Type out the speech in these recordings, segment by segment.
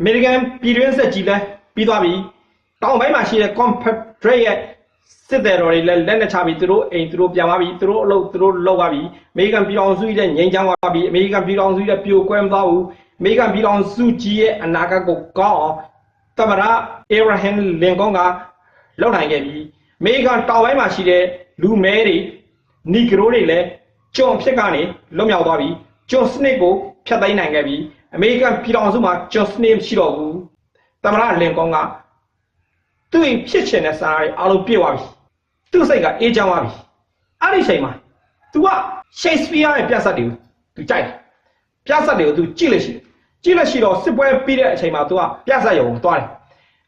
အမေရိကန်ပြည်တွင်းစစ်ကြီးလဲပြီးသွားပြီတောင်ပိုင်းမှာရှိတဲ့ Confederate ရဲ့စစ်သည်တော်တွေလည်းလက်နဲ့ချပြီးသူတို့အိမ်သူတို့ပြန်သွားပြီသူတို့အလုပ်သူတို့လုပ်သွားပြီအမေရိကန်ပြည်တော်စုကြီးတဲ့ငြိမ်းချမ်းသွားပြီအမေရိကန်ပြည်တော်စုကြီးတဲ့ပြိုကွဲမသွားဘူးအမေရိကန်ပြည်တော်စုကြီးရဲ့အနာဂတ်ကိုကောင်းအောင်သမရအေဗရာဟမ်လင်ကွန်ကလုပ်နိုင်ခဲ့ပြီအမေရိကန်တောင်ပိုင်းမှာရှိတဲ့လူမဲတွေနီဂရိုတွေလည်းကျွန်အဖြစ်ကနေလွတ်မြောက်သွားပြီကျွန်စနစ်ကိုဖျက်သိမ်းနိုင်ခဲ့ပြီ အမေရိကန်ပြည်တော်စုမှာကျွန်စနစ်မရှိတော့ဘူးသမရလင်ကွန်ကသူ့ဖြစ်ချင်တဲ့စာရီအားလုံးပြည့်သွားပြီ သူ့စိတ်ကအေးချမ်းသွားပြီအဲ့ဒီအချိန်မှာ तू က Shakespeare ရဲ့ပြဿနာတွေကို तू ကြိုက်တယ်ပြဿနာတွေကို तू ကြည့်လို့ရှိတယ်ကြည့်လို့ရှိတော့စစ်ပွဲပြီးတဲ့အချိန်မှာ तू ကပြဿနာရုံသွားတယ်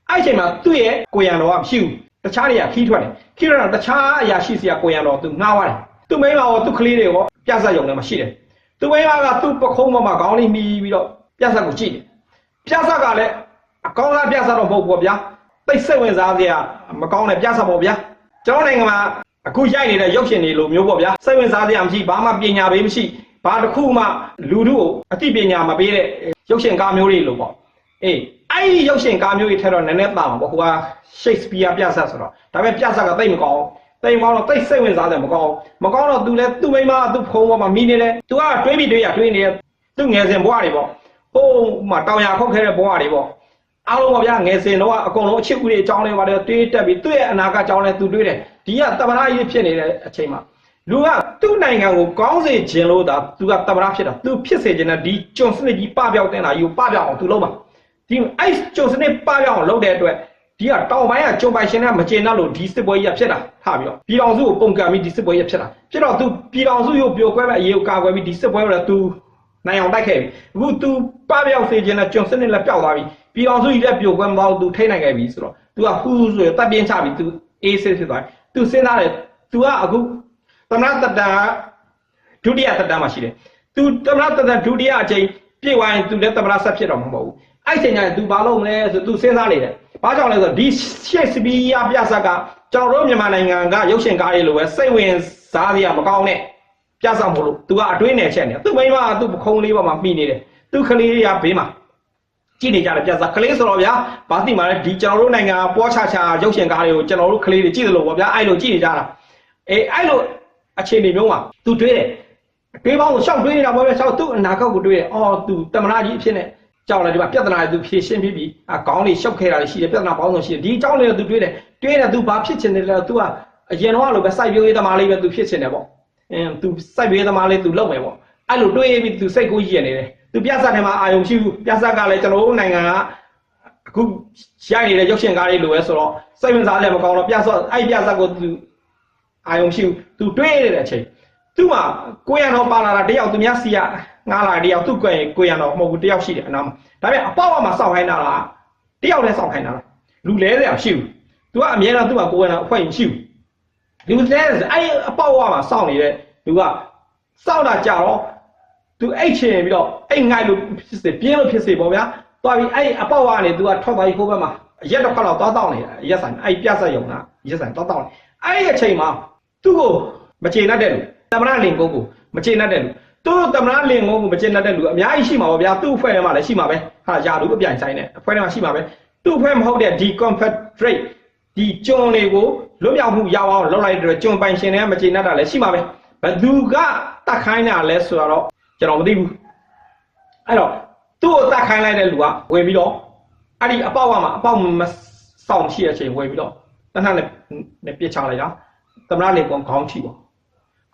အဲ့ဒီအချိန်မှာသူ့ရဲ့ကိုရံတော်ကမရှိဘူးတခြားတွေကခီးထွက်တယ်ခီးထွက်တော့တခြားအရာရှိစရာကိုရံတော် तू ငှားသွားတယ်သူ့မိန်းမရောသူ့ကလေးတွေရောပြဿနာရုံထဲမှာရှိတယ် သူ့မိန်းမကသူ့ပခုံးပေါ်မှာခေါင်းလေးမီးပြီးတော့ပြဿနာကိုကြည့်တယ်ပြဿနာကလည်းအကောင်းစားပြဿနာတော့မဟုတ်ဘူးဗျာသိစိတ်ဝင်စားစရာမကောင်းတဲ့ပြဿနာပေါ့ဗျာကျွန်တော်နိုင်ငံမှာအခုရိုက်နေတဲ့ရုပ်ရှင်တွေလိုမျိုးပေါ့ဗျာစိတ်ဝင်စားစရာမရှိဘာမှပညာပေးမရှိဘာတစ်ခုမှလူတို့ကိုအသိပညာမပေးတဲ့ရုပ်ရှင်ကားမျိုးတွေလိုပေါ့အေးအဲ့ဒီရုပ်ရှင်ကားမျိုးတွေထက်တော့နည်းနည်းတာမှာပေါ့ဟိုက Shakespeare ပြဆက်ဆိုတော့ဒါပေမဲ့ပြဆက်ကတိတ်မကောင်းတိ တ်မကောင်းတော့တိတ်စိတ်ဝင်စားတယ်မကောင်းမကောင်းတော့ तू လဲသူ့မိန်းမသူ့ဖုံးပေါ်မှာမိနေတယ် तू ကတွေးပြီးတွေးရတွေးနေတယ်သူ့ငယ်စဉ်ဘဝတွေပေါ့ဟိုမှာတောင်ရခုတ်ခဲတဲ့ဘဝတွေပေါ့အားလုံးပါဗျာငယ်စဉ်တော့အကုန်လုံးအချစ်ဦးတွေအကြောင်းလေးပါတယ်တွေးတက်ပြီးသူ့ရဲ့အနာဂတ်အကြောင်းလေးသူတွေးတယ်ဒီကတမနာကြီးဖြစ်နေတဲ့အချိန်မှာလူကသူ့နိုင်ငံကိုကောင်းစေခြင်းလို့ဒါသူကတမနာဖြစ်တာသူဖြစ်စေခြင်းနဲ့ဒီကျွန်စနစ်ကြီးပပြောက်တဲ့လားယူပပြောက်အောင်သူလုပ်ပါဒီအဲ့ကျွန်စနစ်ပပြောက်အောင်လုပ်တဲ့အတွက် ဒီကတောင်ပိုင်းကကျွန်ပိုင်ရှင်ကမကျေနပ်လို့ဒီစစ်ပွဲကြီးကဖြစ်တာထားပြီးတော့ပြည်တော်စုကိုပုံကံပြီးဒီစစ်ပွဲကြီးဖြစ်တာဖြစ်တော့သူပြည်တော်စုကိုပြိုကွဲမဲ့အရေးကိုကာကွယ်ပြီးဒီစစ်ပွဲကိုလည်းသူနိုင်အောင်တိုက်ခဲ့ပြီအခု तू ပပြောက်စေခြင်းနဲ့ကျွန်စနစ်လည်းပျောက်သွားပြီ ပြည်တော်စုကြီးလက်ပြိုကွဲမသွားဘူး तू ထိနိုင်ခဲ့ပြီဆိုတော့ तू ကဟူးဆိုရတပ်ပြင်းချပြီ तू အေးဆေးဖြစ်သွားတယ် तू စဉ်းစားတယ် तू ကအခုသမဏတတန်ဒုတိယတတန်မှာရှိတယ် तू သမဏတတန်ဒုတိယအချိန်ပြည့်ဝရင် तू လည်းသမဏဆက်ဖြစ်တော့မှာမဟုတ်ဘူး အဲ့ချိန်ကျရင် तू ဘာလုပ်မလဲဆို तू စဉ်းစားနေတယ်ဘာကြောင့်လဲဆိုတော့ဒီရှက်စပီးယာပြဆက်ကကျွန်တော်တို့မြန်မာနိုင်ငံကရုပ်ရှင်ကားတွေလိုပဲစိတ်ဝင်စားစရာမကောင်းနဲ့ပြဆမို့လို့ तू ကအတွင်းနယ်ချက်နေသူ့မိန်းမကသူ့ပခုံးလေးပေါ်မှာမိနေတယ်သူ့ကလေးတွေကဘေးမှာ ကြည့်နေကြတယ်ပြဿနာကလေးဆိုတော့ဗျာဘာသိမှာလဲဒီကျွန်တော်တို့နိုင်ငံပေါ်ချချရုပ်ရှင်ကားတွေကိုကျွန်တော်တို့ကလေးတွေကြည့်တယ်လို့ပေါ့ဗျာအဲ့လိုကြည့်နေကြတာအေးအဲ့လိုအခြေအနေမျိုးမှာ तू တွေးတယ်တွေးပေါင်းကိုရှောက်တွေးနေတာပေါ့ဗျာရှောက်သူ့အနာဂတ်ကိုတွေးတယ်အော် तू တမနာကြီးအဖြစ်နဲ့ ကြောက်လဲဒီမှာပြဿနာတွေသူဖြေရှင်းပြီးပြီအကောင်းလေးရှုပ်ခဲတာရှိတယ်ပြဿနာပေါင်းစုံရှိတယ်ဒီအကြောင်းလေးကိုသူတွေးတယ်တွေးတယ်သူဘာဖြစ်ချင်တယ်လဲသူကအရင်တော့လိုပဲစိုက်ပျိုးရေးသမားလေးပဲသူဖြစ်ချင်တယ်ပေါ့အင်းသူစိုက်ပျိုးရေးသမားလေးသူလုပ်မယ်ပေါ့အဲ့လိုတွေးပြီးသူစိတ်ကိုရည်နေတယ်သူပြဿနာထဲမှာအာရုံရှိဘူးပြဿနာကလည်းကျွန်တော်တို့နိုင်ငံကအခုရိုက်နေတဲ့ရုပ်ရှင်ကားလေးလိုပဲဆိုတော့စိတ်ဝင်စားလည်းမကောင်းတော့ပြဿနာအဲ့ပြဿနာကိုသူအာရုံရှိဘူးသူတွေးနေတဲ့အချိန်သူ့မှာကိုရံတော့ပါလာတာတယောက်သူများစီရ ငားလာတယောက်သူ့ကိုယ်ကိုရံတော်မဟုတ်ဘူးတယောက်ရှိတယ်အနားမှာဒါပေမဲ့အပေါက်အမှာစောင့်ခိုင်းတာလားတယောက်လည်းစောင့်ခိုင်းတာလားလူလဲတယ်အောင်ရှိဘူးသူကအမြဲတမ်းသူ့မှာကိုရံတော်အဖွဲ့ရင်ရှိဘူးလူလဲတယ်အဲ့အပေါက်အမှာစောင့်နေတဲ့လူကစောင့်တာကြတော့သူအိတ်ချင်ပြီးတော့အိတ်ငိုက်လို့ဖြစ်စေပြင်းလို့ဖြစ်စေပေါ့ဗျာသွားပြီအဲ့အပေါက်ကနေ तू ကထွက်သွားပြီခိုးဘက်မှာရက်တစ်ခါတော့သွားတောင်းနေတာရက်ဆိုင်အဲ့ပြဆက်ယုံတာရက်ဆိုင်သွားတောင်းနေအဲ့ဒီအချိန်မှာသူ့ကိုမချေနှက်တဲ့လူတမနာလင်ကုန်းကိုမချေနှက်တဲ့လူ သူ့တမနာလင်ကုန်းကိုမချေနှက်တဲ့လူအများကြီးရှိမှာပါဗျာသူ့အဖွဲ့ထဲမှာလည်းရှိမှာပဲဟာယာလူအပြိုင်ဆိုင်နဲ့အဖွဲ့ထဲမှာရှိမှာပဲသူ့အဖွဲ့မဟုတ်တဲ့ဒီ confederate ဒီကျွန်တွေကိုလွတ်မြောက်မှုရအောင်လုပ်လိုက်တဲ့ကျွန်ပိုင်ရှင်တွေကမချေနှက်တာလည်းရှိမှာပဲဘသူကတတ်ခိုင်းတာလဲဆိုတော့ကျွန်တော်မသိဘူးအဲ့တော့သူ့ကိုတတ်ခိုင်းလိုက်တဲ့လူကဝင်ပြီးတော့အဲ့ဒီအပေါက်ကမှအပေါက်မဆောင်ရှိတဲ့အချိန်ဝင်ပြီးတော့တနက်နဲ့နဲ့ပြစ်ချလိုက်တာသမရလေကောင်ခေါင်းထိပေါ့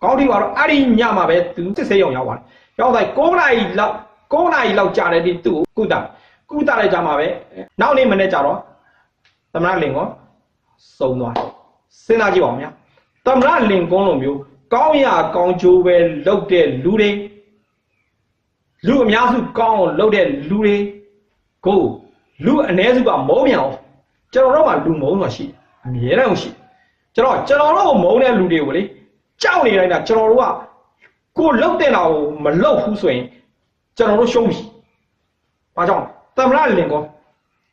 ခေါင်းထိပါတော့အဲ့ဒီညမှာပဲသူစစ်စေးရုံရောက်သွားတယ်ရောက်တိုင်း9နာရီလောက်9နာရီလောက်ကြာတယ်ဒီသူ့ကိုကုတာကုတာလိုက်ကြမှာပဲနောက်နေ့မနေ့ကျတော့သမရလင်ကောစုံသွားစဉ်းစားကြည့်ပါဦးဗျာသမရလင်ကုန်းလိုမျိုးကောင်းရကောင်းကျိုးပဲလုပ်တဲ့လူတွေလူအများစုကောင်းအောင်လုပ်တဲ့လူတွေကိုလူအ ਨੇ စုကမုန်းမြန်အောင်ကျွန်တော်တို့ကလူမုန်းဆိုတာရှိတယ်အမြဲတမ်းရှိတယ်ကျွန်တော်ကျွန်တော်တို့ကိုမုန်းတဲ့လူတွေကိုလေ ကြောက်နေတိုင်းတာကျွန်တော်တို့ကကိုလှုပ်တဲ့တာကိုမလှုပ်ဘူးဆိုရင်ကျွန်တော်တို့ရှုံးပြီ။ဘာကြောင့်သမရလင်ကော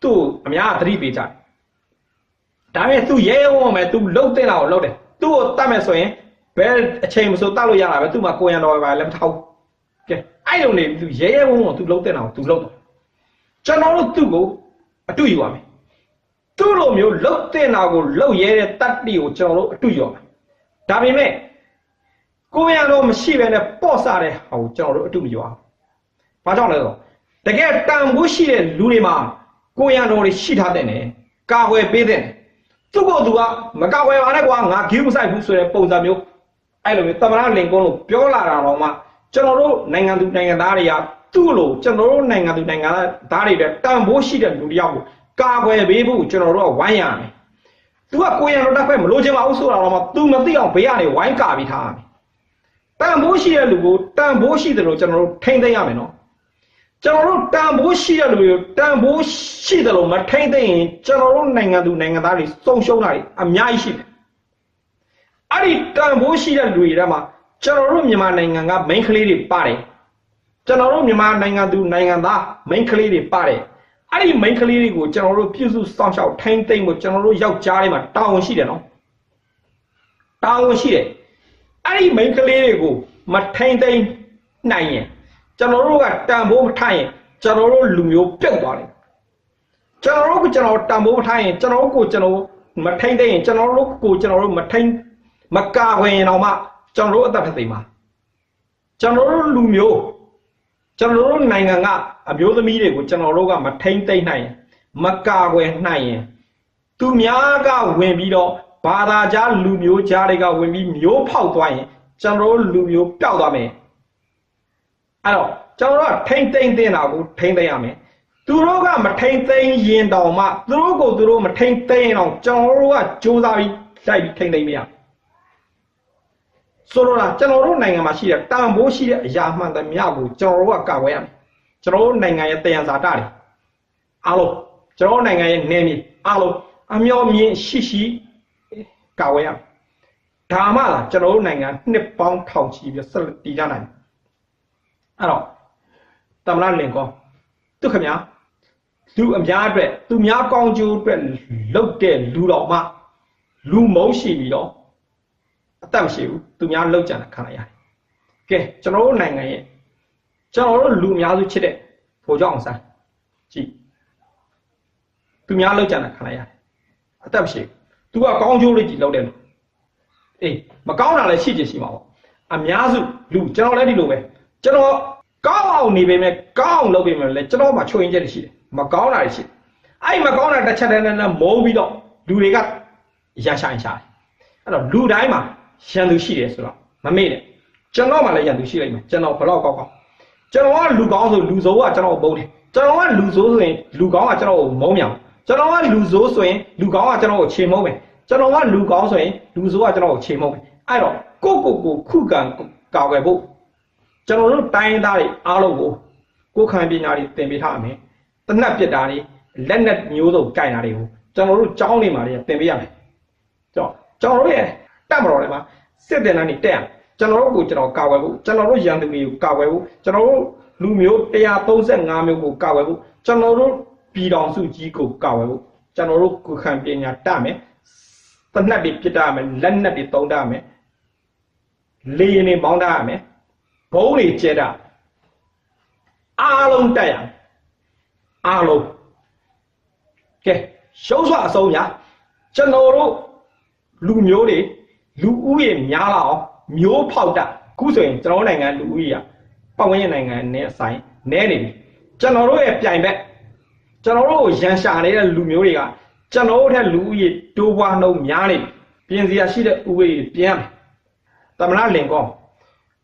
သူ့အများသတိပေးကြတယ်။ဒါပေမဲ့သူရဲရဲဝံ့ဝံ့ပဲသူလှုပ်တဲ့တာကိုလှုပ်တယ်။သူ့ကိုတတ်မယ်ဆိုရင်ဘယ်အချိန်မဆိုတတ်လို့ရတာပဲသူ့မှာကိုရံတော်ပဲလည်းမထောက်ဘူး။ကဲအဲ့လိုနေသူရဲရဲဝုံဝုံသူလုံးတဲ့အောင်သူလုံးတော့ကျွန်တော်တို့သူ့ကိုအတူယူရမယ်သူ့လိုမျိုးလှုပ်တဲ့နာကိုလှုပ်ရဲတဲ့တတ်တိကိုကျွန်တော်တို့အတူယူရမယ်ဒါပေမဲ့ ကိုယ်ရတော့မရှိဘဲနဲ့ပေါ့ဆတဲ့ဟာကိုကျွန်တော်တို့အတူမယူအောင်ဘာကြောင့်လဲဆိုတော့တကယ်တန်ဖိုးရှိတဲ့လူတွေမှာကိုယ်ရတော်တွေရှိထားတဲ့နဲ့ကာကွယ်ပေးတဲ့သူ့ကိုယ်သူကမကာကွယ်ပါနဲ့ကွာငါဂီးမဆိုင်ဘူးဆိုတဲ့ပုံစံမျိုးအဲ့လိုမျိုးတမရလင်ကုန်းလို့ပြောလာတာတော့မှကျွန်တော်တို့နိုင်ငံသူနိုင်ငံသားတွေကသူ့လိုကျွန်တော်တို့နိုင်ငံသူနိုင်ငံသားတွေတဲ့တန်ဖိုးရှိတဲ့လူတယောက်ကိုကာကွယ်ပေးဖို့ကျွန်တော်တို့ကဝိုင်းရမယ်။ तू ကကိုရံတော့တက်ဖက်မလို့ချင်ပါဘူးဆိုတာတော့မှ तू မသိအောင်ဘေးကနေဝိုင်းကာပြီးထားရမယ်။ တန်ဖိုးရှိတဲ့လူကိုတန်ဖိုးရှိတယ်လို့ကျွန်တော်တို့ထိမ့်သိမ်းရမယ်နော်။ကျွန်တော်တို့တန်ဖိုးရှိတဲ့လူကိုတန်ဖိုးရှိတယ်လို့မထိမ့်သိမ်းရင်ကျွန်တော်တို့နိုင်ငံသူနိုင်ငံသားတွေစုံရှုံးတာတွေအများကြီးရှိတယ်။အဲ့ဒီတန်ဖိုးရှိတဲ့လူတွေထဲမှာကျွန်တော်တို့မြန်မာနိုင်ငံက main ကလေးတွေပါတယ်။ကျွန်တော်တို့မြန်မာနိုင်ငံသူနိုင်ငံသား main ကလေးတွေပါတယ်။အဲ့ဒီ main ကလေးတွေကိုကျွန်တော်တို့ပြုစုစောင့်ရှောက်ထိန်းသိမ်းဖို့ကျွန်တော်တို့ယောက်ျားတွေမှာတာဝန်ရှိတယ်နော်တာဝန်ရှိတယ် အဲ့ဒီ main ကလေးတွေကိုမထိန်းသိမ်းနိုင်ရင်ကျွန်တော်တို့ကတန်ဖိုးမထားရင်ကျွန်တော်တို့လူမျိုးပြုတ်သွားတယ်ကျွန်တော်တို့ကကျွန်တော်တန်ဖိုးမထားရင်ကျွန်တော်တို့ကိုကျွန်တော်မထိန်းသိမ်းရင်ကျွန်တော်တို့ကိုကျွန်တော်တို့မထိန်းမကာခွင်ရင်တော့မှကျွန်တော်တို့အသက်ဖက်သိမ်းပါကျွန်တော်တို့လူမျိုးကျွန်တော်တို့နိုင်ငံကအမျိုးသမီးတွေကိုကျွန်တော်တို့ကမထိမ့်သိမ့်နိုင်ရင်မကာကွယ်နိုင်ရင်သူများကဝင်ပြီးတော့ ဘာသာကြားလူမျိုးကြားတွေကဝင်ပြီးမျိုးဖောက်သွားရင်ကျွန်တော်တို့လူမျိုးပျောက်သွားမယ်အဲ့တော့ကျွန်တော်တို့ကထိမ့်သိမ့်တင်တာကိုထိမ့်သိမ့်ရမယ်သူတို့ကမထိမ့်သိမ့်ရင်တောင်မှသူတို့ကိုသူတို့မထိမ့်သိမ့်ရင်တော့ကျွန်တော်တို့ကစူးစမ်းပြီးလိုက်ပြီးထိမ့်သိမ့်မရဘူးဆိုတော့ကျွန်တော်တို့နိုင်ငံမှာရှိတဲ့တန်ဖိုးရှိတဲ့အရာမှန်သမျှကိုကျွန်တော်တို့ကကာကွယ်ရမယ်ကျွန်တော်တို့နိုင်ငံရဲ့တယံဇာတတွေအားလုံးကျွန်တော်တို့နိုင်ငံရဲ့နယ်မြေအားလုံးအမျောမြင်ရှိရှိ ကာကွယ်ရမယ်ဒါမှလာကျွန်တော်တို့နိုင်ငံနှစ်ပေါင်းထောင်ချီပြီးဆက်တည်ကြနိုင်အဲ့တော့တမန်လင်ကောသူခင်ဗျာလူအများအတွက်သူများကောင်းကျိုးအတွက်လှုပ်တဲ့လူတော်မှလူမုံရှိပြီးတော့အသက်မရှိဘူးသူများလောက်ကြံတာခံလိုက်ရတယ်ကဲကျွန်တော်တို့နိုင်ငံရဲ့ကျွန်တော်တို့လူအများစုချစ်တဲ့ဖိုးကြောင့်ဆန်းကြည့်သူများလောက်ကြံတာခံလိုက်ရတယ်အသက်မရှိဘူး သူကကောင်းကျိုးလေးကြီးလောက်တယ်လို့အေးမကောင်းတာလည်းရှိချင်ရှိမှာပေါ့အများစုလူကျွန်တော်လည်းဒီလိုပဲကျွန်တော်ကောင်းအောင်နေပေမဲ့ကောင်းအောင်လုပ်ပေမဲ့လည်းကျွန်တော်မှချွေရင်ချက်ရှိတယ်မကောင်းတာတွေရှိတယ်အဲ့မကောင်းတာတစ်ချက်တည်းနဲ့မုန်းပြီးတော့လူတွေကရရှာရှာတယ်အဲ့တော့လူတိုင်းမှာရန်သူရှိတယ်ဆိုတော့မမေ့နဲ့ကျွန်တော်မှလည်းရန်သူရှိလိုက်မယ်ကျွန်တော်ဘလောက်ကောက်ကောက်ကျွန်တော်ကလူကောင်းဆိုလူဆိုးကကျွန်တော်ကိုပုံတယ်ကျွန်တော်ကလူဆိုးဆိုရင်လူကောင်းကကျွန်တော်ကိုမုန်းမြောင် ကျွန်တော်ကလူဆိုးဆိုရင်လူကောင်းကကျွန်တော်ကိုခြေမုန်းမယ်ကျွန်တော်ကလူကောင်းဆိုရင်လူဆိုးကကျွန်တော်ကိုခြေမုန်းမယ်အဲ့တော့ကိုကိုကိုခုခံကာကွယ်ဖို့ကျွန်တော်တို့တိုင်းသားတွေအားလုံးကိုကိုခံပညာတွေသင်ပေးထားမယ်တနက်ပြစ်တာတွေလက်နက်မျိုးစုံကြိုင်တာတွေကိုကျွန်တော်တို့ကြောင်းနေမှာတွေသင်ပေးရမယ်ကျွန်တော်ကျွန်တော်တို့ရဲ့တက်မတော်တွေမှာစစ်တင်တန်းနေတက်ရကျွန်တော်တို့ကိုကျွန်တော်ကာဝယ်ဖို့ကျွန်တော်တို့ရန်သူတွေကိုကာဝယ်ဖို့ကျွန်တော်တို့လူမျိုး135မျိုးကိုကာဝယ်ဖို့ကျွန်တော်တို့ ပြည်တော်စုကြီးကိုကာဝယ်ဖို့ကျွန်တော်တို့ကိုခံပညာတတ်မယ်တနက်တွေပြစ်တတ်မယ်လက်နက်တွေသုံးတတ်မယ်လေရင်တွေမောင်းတတ်ရမယ်ဘုံတွေကျဲတတ်အားလုံးတက်ရအားလုံးကဲရှုံးစွာအဆုံးညာကျွန်တော်တို့လူမျိုးတွေလူဦးရေများလာအောင်မျိုးဖောက်တာခုဆိုရင်ကျွန်တော်နိုင်ငံလူဦးရေကပတ်ဝန်းကျင်နိုင်ငံနဲ့အဆိုင်နဲနေပြီကျွန်တော်တို့ရဲ့ပြိုင်ဘက် ကျွန်တော်တို့ကိုရန်ရှာနေတဲ့လူမျိုးတွေကကျွန်တော်တို့ထက်လူဦးရေတိုးပွားနှုန်းများနေပြီပြင်စရာရှိတဲ့ဥပဒေပြင်ရမယ်တမနာလင်ကော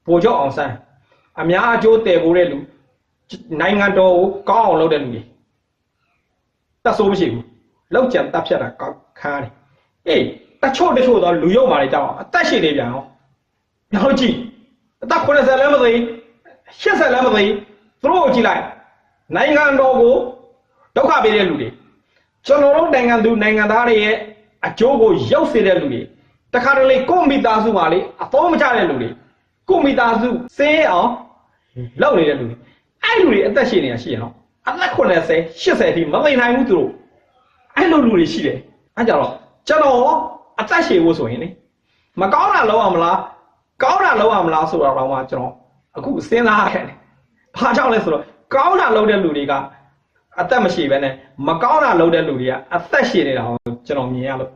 ဗိုလ်ချုပ်အောင်ဆန်းအများအကျိုးတည်ဖို့တဲ့လူနိုင်ငံတော်ကိုကောင်းအောင်လုပ်တဲ့လူတွေတတ်ဆိုးမရှိဘူးလောက်ကြံတတ်ဖြတ်တာခါတယ်အေးတချို့တချို့တော့လူရုပ်မာတွေကြောက်အသက်ရှိနေပြန်အောင်နောက်ကြည့်အသက်80လည်းမသိ80လည်းမသိသူတို့ကိုကြည့်လိုက်နိုင်ငံတော်ကို ဒုက္ခပေးတဲ့လူတွေကျွန်တော်တို့နိုင်ငံသူနိုင်ငံသားတွေရဲ့အကျိုးကိုရုပ်စေတဲ့လူတွေတခါတလေကိုမိသားစုမှာလေအသုံးမချတဲ့လူတွေကိုမိသားစုစင်းအောင်လုပ်နေတဲ့လူတွေအဲ့လူတွေအသက်ရှင်နေတာရှိရအောင်အသက်80 80အထိမသိနိုင်ဘူးသူတို့အဲ့လိုလူတွေရှိတယ်အဲ့ကြတော့ကျွန်တော်အသက်ရှည်ဖို့ဆိုရင်လေမကောင်းတာလုပ်အောင်မလားကောင်းတာလုပ်အောင်မလားဆိုတော့တော့မှကျွန်တော်အခုစဉ်းစားရတယ်။ဘာကြောင့်လဲဆိုတော့ကောင်းတာလုပ်တဲ့လူတွေက အသက်မရှိပဲနဲ့မကောင်းတာလုပ်တဲ့လူတွေကအသက်ရှင်နေတာကိုကျွန်တော်မြင်ရလို့